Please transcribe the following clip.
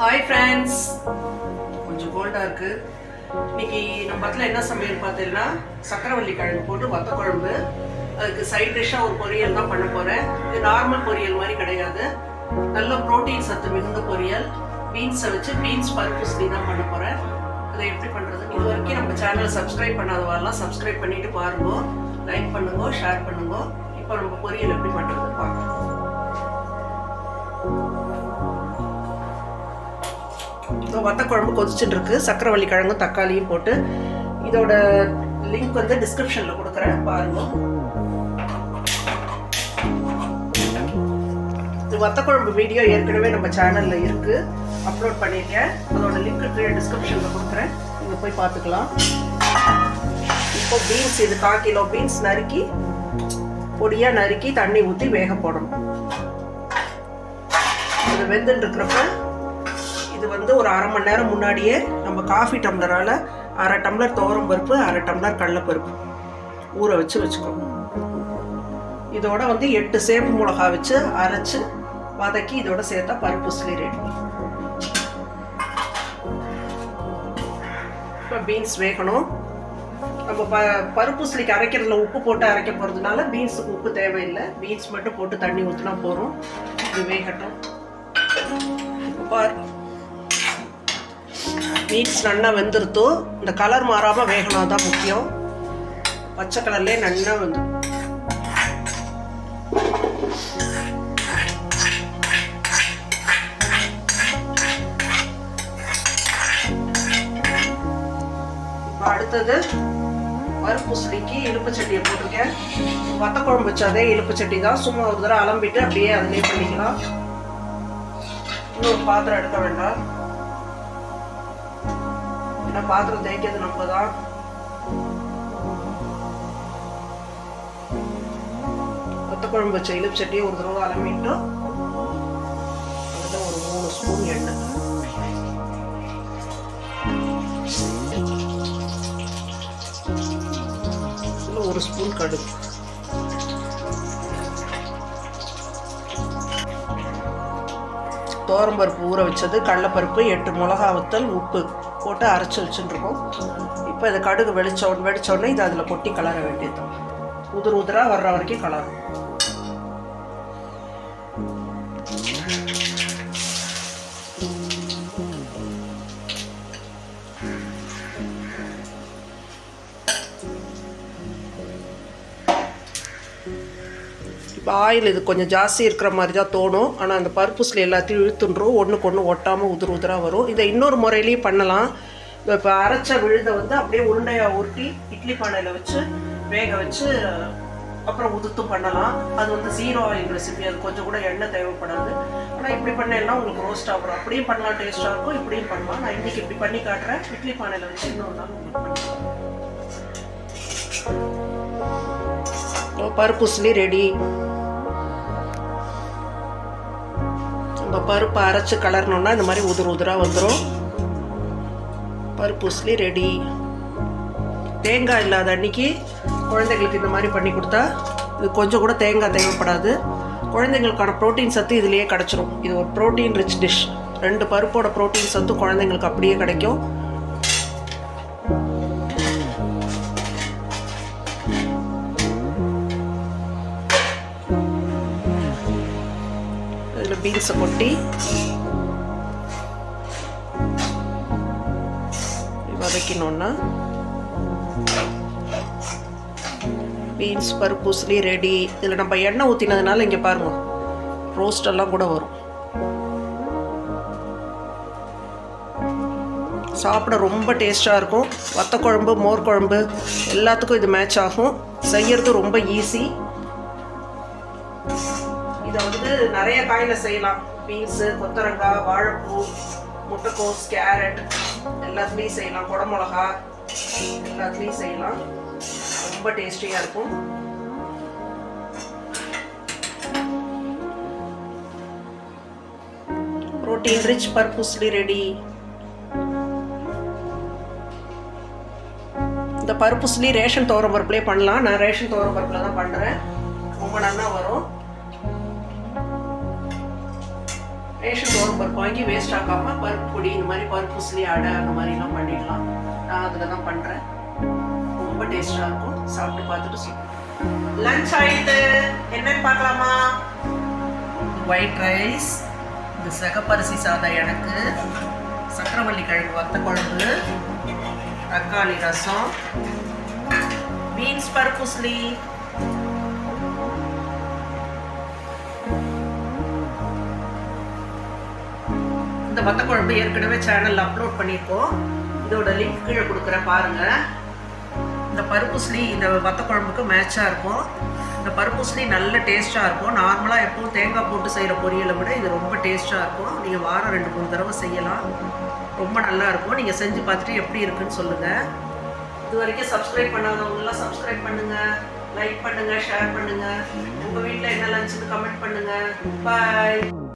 Hi friends கொஞ்சம் கோல்டாக இருக்கு. இன்னைக்கு நம்ம பக்கத்தில் என்ன சமையல் பார்த்தீங்கன்னா சக்கரவள்ளி கிழங்கு போட்டு வத்த குழம்பு. அதுக்கு சைட் டிஷ்ஷாக ஒரு பொரியல் தான் பண்ண போகிறேன் இது நார்மல் பொரியல் மாதிரி கிடையாது. நல்ல புரோட்டீன் சத்து மிகுந்த பொரியல். பீன்ஸை வச்சு பீன்ஸ் பருப்பு ஸ்ரீ தான் பண்ண போகிறேன் அதை எப்படி பண்ணுறது இது வரைக்கும் நம்ம சேனலை சப்ஸ்கிரைப் பண்ணாதவாரெல்லாம் சப்ஸ்கிரைப் பண்ணிட்டு பாருங்க. லைக் பண்ணுங்க ஷேர் பண்ணுங்க. இப்போ நம்ம பொரியல் எப்படி பண்ணுறது பார்க்கலாம். வத்தக்குழம்பு வத்த கொதிச்சுட்டு இருக்கு சக்கரவள்ளி கிழங்கும் தக்காளியும் போட்டு இதோட லிங்க் வந்து டிஸ்கிரிப்ஷனில் கொடுக்குறேன். பாருங்க. இது வத்தக்குழம்பு வீடியோ ஏற்கனவே நம்ம சேனலில் இருக்குது அப்லோட் பண்ணியிருக்கேன் அதோட லிங்க் கீழே டிஸ்கிரிப்ஷனில் கொடுக்குறேன். நீங்கள் போய் பார்த்துக்கலாம். இப்போ பீன்ஸ் இது கால் கிலோ பீன்ஸ் நறுக்கி பொடியாக நறுக்கி தண்ணி ஊற்றி வேக போடணும். இது வெந்துட்டு இருக்கிறப்ப இது வந்து ஒரு அரை மணி நேரம் முன்னாடியே நம்ம காஃபி டம்ளரால் அரை டம்ளர் துவரம் பருப்பு அரை டம்ளர் கடலைப்பருப்பு ஊற வச்சு வச்சுக்கணும். இதோட வந்து எட்டு சேப்பு மிளகா வச்சு அரைச்சு வதக்கி இதோட சேர்த்தா பருப்பு உசிலி ரெடி இப்போ பீன்ஸ் வேகணும். நம்ம ப பருப்பு சிலிக்கு அரைக்கிறதுல உப்பு போட்டு அரைக்க போகிறதுனால பீன்ஸுக்கு உப்பு தேவையில்லை. பீன்ஸ் மட்டும் போட்டு தண்ணி ஊற்றினா போகிறோம் இது வேகட்டும். பார் மீட்ஸ் நல்லா வெந்துருத்தோ இந்த கலர் மாறாமல் வேகணும் தான் முக்கியம். பச்சை கலர்லேயே நல்லா வந்து அடுத்தது பருப்பு சுடிக்கு இழுப்பு சட்டியை போட்டிருக்கேன். வத்த குழம்பு வச்சாதே இழுப்பு சட்டி தான் சும்மா ஒரு தடவை அலம்பிட்டு அப்படியே அதிலே பண்ணிக்கலாம். இன்னொரு பாத்திரம் எடுக்க வேண்டாம். ஏன்னா பாத்திரம் தேய்க்கிறது நம்ம தான் கொத்த குழம்பு வச்ச இழுப்பு சட்டியை ஒரு தடவை அலம்பிட்டு அதில் ஒரு மூணு ஸ்பூன் எண்ணெய். ஒரு ஸ்பூன் கடுகு. தோரம்பருப்பு ஊற வச்சது கடலப்பருப்பு எட்டு மிளகா வத்தல் உப்பு. போட்டு அரைச்சி வச்சுட்டுருக்கோம். இப்போ இது கடுகு வெடிச்ச வெடிச்ச இது இதை அதில் கொட்டி கலர வேண்டியது. உதிர் உதிராக வர்ற வரைக்கும் கலரும். இப்போ ஆயில் இது கொஞ்சம் ஜாஸ்தி இருக்கிற மாதிரி தான் தோணும். ஆனால் அந்த பருப்புஸில் எல்லாத்தையும் இழுத்துன்றோம். ஒன்றுக்கு ஒன்று ஒட்டாமல் உதிர் உதிராக வரும். இதை இன்னொரு முறையிலையும் பண்ணலாம். இப்போ அரைச்ச விழுதை வந்து அப்படியே உருண்டையாக உருட்டி இட்லி பானையில் வச்சு வேக வச்சு அப்புறம் உதுத்தும் பண்ணலாம். அது வந்து ஜீரோ ஆயில் ரெசிபி அது கொஞ்சம் கூட எண்ணெய் தேவைப்படாது. ஆனால் இப்படி பண்ணலாம் உங்களுக்கு ரோஸ்ட் ஆகும் அப்படியும் பண்ணலாம் டேஸ்ட்டாக இருக்கும். இப்படியும் பண்ணலாம். நான் இன்றைக்கி இப்படி பண்ணி காட்டுறேன். இட்லி பானையில் வச்சு இன்னொரு நாள் உங்களுக்கு பண்ணலாம் பருப்புஸ்லி ரெடி. நம்ம பருப்பு அரைச்சி கலரணும்னா இந்த மாதிரி உதிர் உதிராக வந்துடும் பருப்பு உசிலி ரெடி தேங்காய் இல்லாத அன்னைக்கு குழந்தைங்களுக்கு இந்த மாதிரி பண்ணி கொடுத்தா இது கொஞ்சம் கூட தேங்காய் தேவைப்படாது. குழந்தைங்களுக்கான ப்ரோட்டீன் சத்து இதுலேயே கிடச்சிரும். இது ஒரு ப்ரோட்டீன் ரிச் டிஷ் ரெண்டு பருப்போட ப்ரோட்டீன் சத்து குழந்தைங்களுக்கு அப்படியே கிடைக்கும். பீன்ஸை கொட்டி வதக்கினோன்னா பீன்ஸ் பருப்பு உசிலி ரெடி இதில் நம்ம எண்ணெய் ஊற்றினதுனால இங்கே பாருங்க ரோஸ்ட் எல்லாம் கூட வரும். சாப்பிட ரொம்ப டேஸ்ட்டாக இருக்கும். வத்த குழம்பு மோர் குழம்பு எல்லாத்துக்கும் இது மேட்ச் ஆகும். செய்யறது ரொம்ப ஈஸி இதை வந்து நிறைய காயில் செய்யலாம். பீன்ஸு கொத்தரங்காய் வாழைப்பூ முட்டைக்கோஸ் கேரட் எல்லாத்துலேயும் செய்யலாம். குடமிளகா எல்லாத்துலேயும் செய்யலாம். ரொம்ப டேஸ்டியாக இருக்கும். ப்ரோட்டீன் ரிச் பர்பூஸ்லி ரெடி இந்த பருப்புஸ்லி ரேஷன் தோரம் பருப்புலேயே பண்ணலாம். நான் ரேஷன் தோரம் பருப்பில் தான் பண்ணுறேன் ரொம்ப நல்லா வரும். ரேஷன் கோரம் பருப்பு வாங்கி வேஸ்ட் ஆக்காமல் பருப்பு பொடி இந்த மாதிரி பருப்பு உசிலி அடை அந்த மாதிரிலாம் பண்ணிடலாம். நான் அதில் தான் பண்ணுறேன் ரொம்ப டேஸ்டாக இருக்கும். சாப்பிட்டு பார்த்துட்டு சொல்லு லஞ்ச் ஆயிட்டு. என்னன்னு பார்க்கலாமா? ஒயிட் ரைஸ் இந்த சிகப்பரிசி சாதம் எனக்கு. சக்கரவள்ளி கிழங்கு வத்த குழம்பு தக்காளி ரசம் பீன்ஸ் பருப்புஸ்லி இந்த வத்த குழம்பு ஏற்கனவே சேனல்ல அப்லோட் பண்ணியிருக்கோம். இதோட லிங்க் கீழே கொடுக்குறேன் பாருங்க. இந்த பருப்புஸ்லி இந்த வத்த குழம்புக்கு மேட்சாக இருக்கும். இந்த பருப்புஸ்லி நல்ல டேஸ்ட்டாக இருக்கும். நார்மலாக எப்பவும் தேங்காய் போட்டு செய்கிற பொரியலை விட இது ரொம்ப டேஸ்ட்டாக இருக்கும். நீங்கள் வாரம் ரெண்டு மூணு தடவை செய்யலாம். ரொம்ப நல்லா இருக்கும். நீங்கள் செஞ்சு பார்த்துட்டு எப்படி இருக்குன்னு சொல்லுங்கள் இது வரைக்கும் சப்ஸ்கிரைப் பண்ணாதவங்களாம் சப்ஸ்கிரைப் பண்ணுங்கள் லைக் பண்ணுங்கள் ஷேர் பண்ணுங்கள் உங்கள் வீட்டில் என்ன லஞ்சுன்னு கமெண்ட் பண்ணுங்கள் பாய்